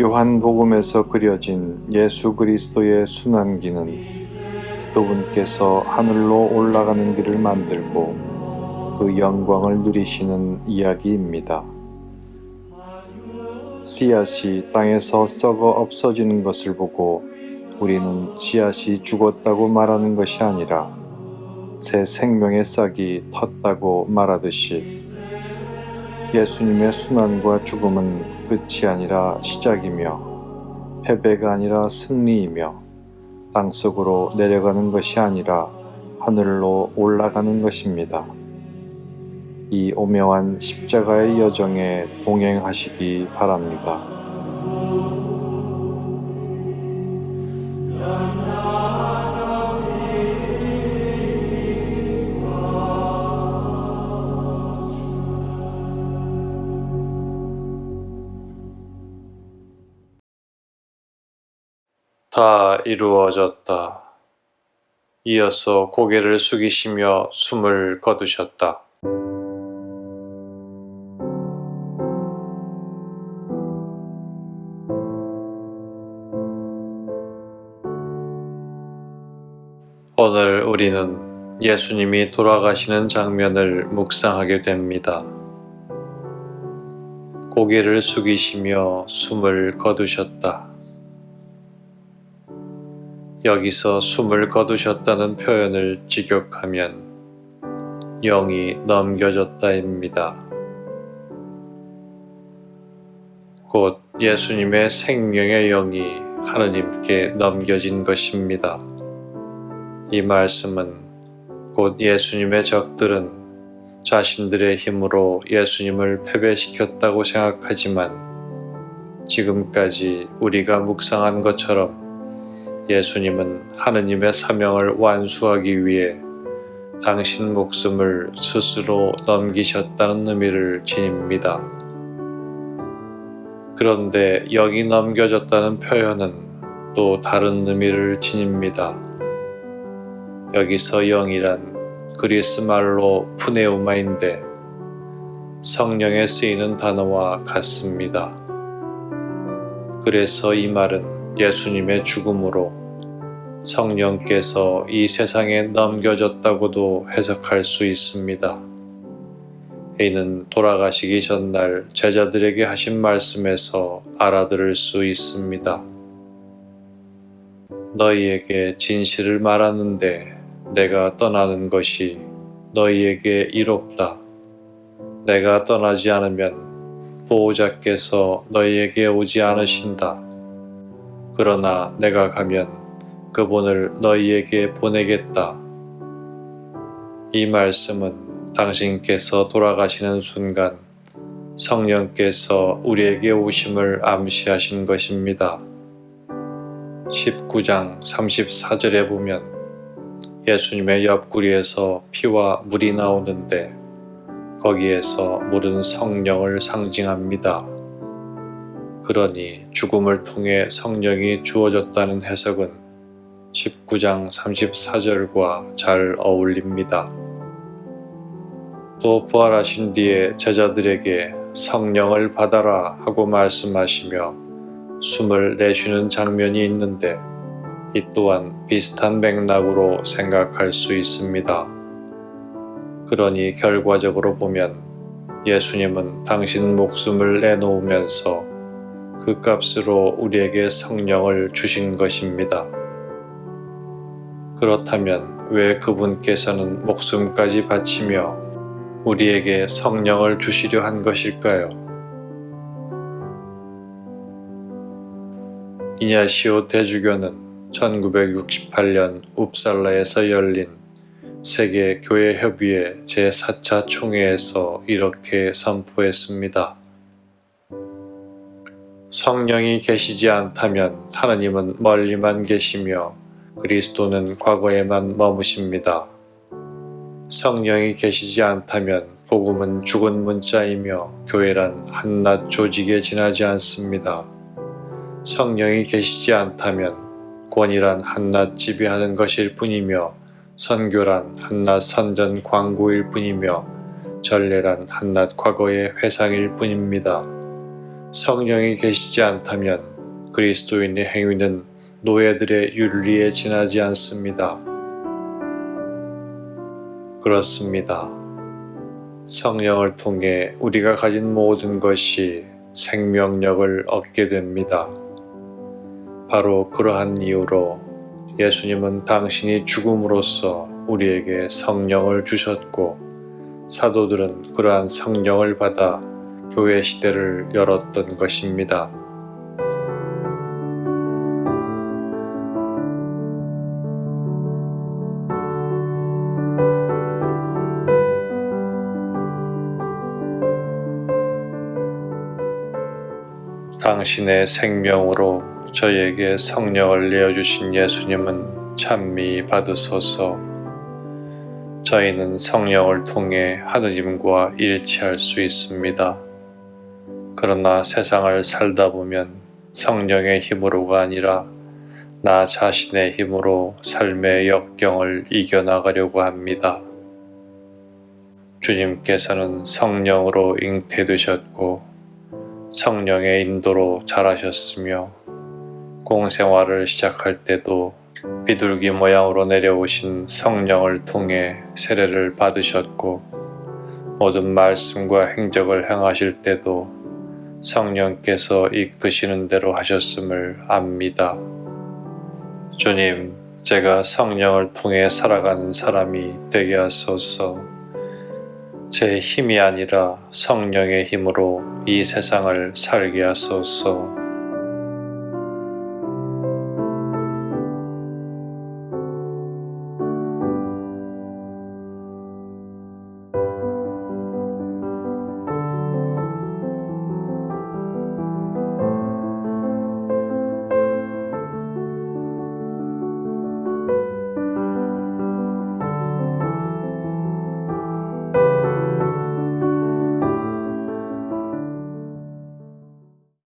요한복음에서 그려진 예수 그리스도의 순환기는 그분께서 하늘로 올라가는 길을 만들고 그 영광을 누리시는 이야기입니다. 씨앗이 땅에서 썩어 없어지는 것을 보고 우리는 씨앗이 죽었다고 말하는 것이 아니라 새 생명의 싹이 텄다고 말하듯이 예수님의 순환과 죽음은 끝이 아니라 시작이며 패배가 아니라 승리이며 땅속으로 내려가는 것이 아니라 하늘로 올라가는 것입니다. 이 오묘한 십자가의 여정에 동행하시기 바랍니다. 다 이루어졌다. 이어서 고개를 숙이시며 숨을 거두셨다. 오늘 우리는 예수님이 돌아가시는 장면을 묵상하게 됩니다. 고개를 숙이시며 숨을 거두셨다. 여기서 숨을 거두셨다는 표현을 직역하면 영이 넘겨졌다입니다. 곧 예수님의 생명의 영이 하느님께 넘겨진 것입니다. 이 말씀은 곧 예수님의 적들은 자신들의 힘으로 예수님을 패배시켰다고 생각하지만 지금까지 우리가 묵상한 것처럼 예수님은 하느님의 사명을 완수하기 위해 당신 목숨을 스스로 넘기셨다는 의미를 지닙니다. 그런데 영이 넘겨졌다는 표현은 또 다른 의미를 지닙니다. 여기서 영이란 그리스 말로 푸네우마인데 성령에 쓰이는 단어와 같습니다. 그래서 이 말은 예수님의 죽음으로 성령께서 이 세상에 넘겨졌다고도 해석할 수 있습니다. 이는 돌아가시기 전날 제자들에게 하신 말씀에서 알아들을 수 있습니다. 너희에게 진실을 말하는데 내가 떠나는 것이 너희에게 이롭다. 내가 떠나지 않으면 보호자께서 너희에게 오지 않으신다. 그러나 내가 가면 그분을 너희에게 보내겠다. 이 말씀은 당신께서 돌아가시는 순간 성령께서 우리에게 오심을 암시하신 것입니다. 19장 34절에 보면 예수님의 옆구리에서 피와 물이 나오는데 거기에서 물은 성령을 상징합니다. 그러니 죽음을 통해 성령이 주어졌다는 해석은 19장 34절과 잘 어울립니다. 또 부활하신 뒤에 제자들에게 성령을 받아라 하고 말씀하시며 숨을 내쉬는 장면이 있는데 이 또한 비슷한 맥락으로 생각할 수 있습니다. 그러니 결과적으로 보면 예수님은 당신 목숨을 내놓으면서 그 값으로 우리에게 성령을 주신 것입니다. 그렇다면 왜 그분께서는 목숨까지 바치며 우리에게 성령을 주시려 한 것일까요? 이냐시오 대주교는 1968년 웁살라에서 열린 세계 교회 협의회 제4차 총회에서 이렇게 선포했습니다. 성령이 계시지 않다면 하나님은 멀리만 계시며 그리스도는 과거에만 머무십니다. 성령이 계시지 않다면 복음은 죽은 문자이며 교회란 한낱 조직에 지나지 않습니다. 성령이 계시지 않다면 권이란 한낱 지배하는 것일 뿐이며 선교란 한낱 선전 광고일 뿐이며 전례란 한낱 과거의 회상일 뿐입니다. 성령이 계시지 않다면 그리스도인의 행위는 노예들의 윤리에 지나지 않습니다. 그렇습니다. 성령을 통해 우리가 가진 모든 것이 생명력을 얻게 됩니다. 바로 그러한 이유로 예수님은 당신이 죽음으로써 우리에게 성령을 주셨고 사도들은 그러한 성령을 받아 교회 시대를 열었던 것입니다. 당신의 생명으로 저희에게 성령을 내어주신 예수님은 찬미 받으소서. 저희는 성령을 통해 하느님과 일치할 수 있습니다. 그러나 세상을 살다 보면 성령의 힘으로가 아니라 나 자신의 힘으로 삶의 역경을 이겨나가려고 합니다. 주님께서는 성령으로 잉태되셨고 성령의 인도로 자라셨으며 공생활을 시작할 때도 비둘기 모양으로 내려오신 성령을 통해 세례를 받으셨고 모든 말씀과 행적을 행하실 때도 성령께서 이끄시는 대로 하셨음을 압니다. 주님, 제가 성령을 통해 살아가는 사람이 되게 하소서. 제 힘이 아니라 성령의 힘으로 이 세상을 살게 하소서.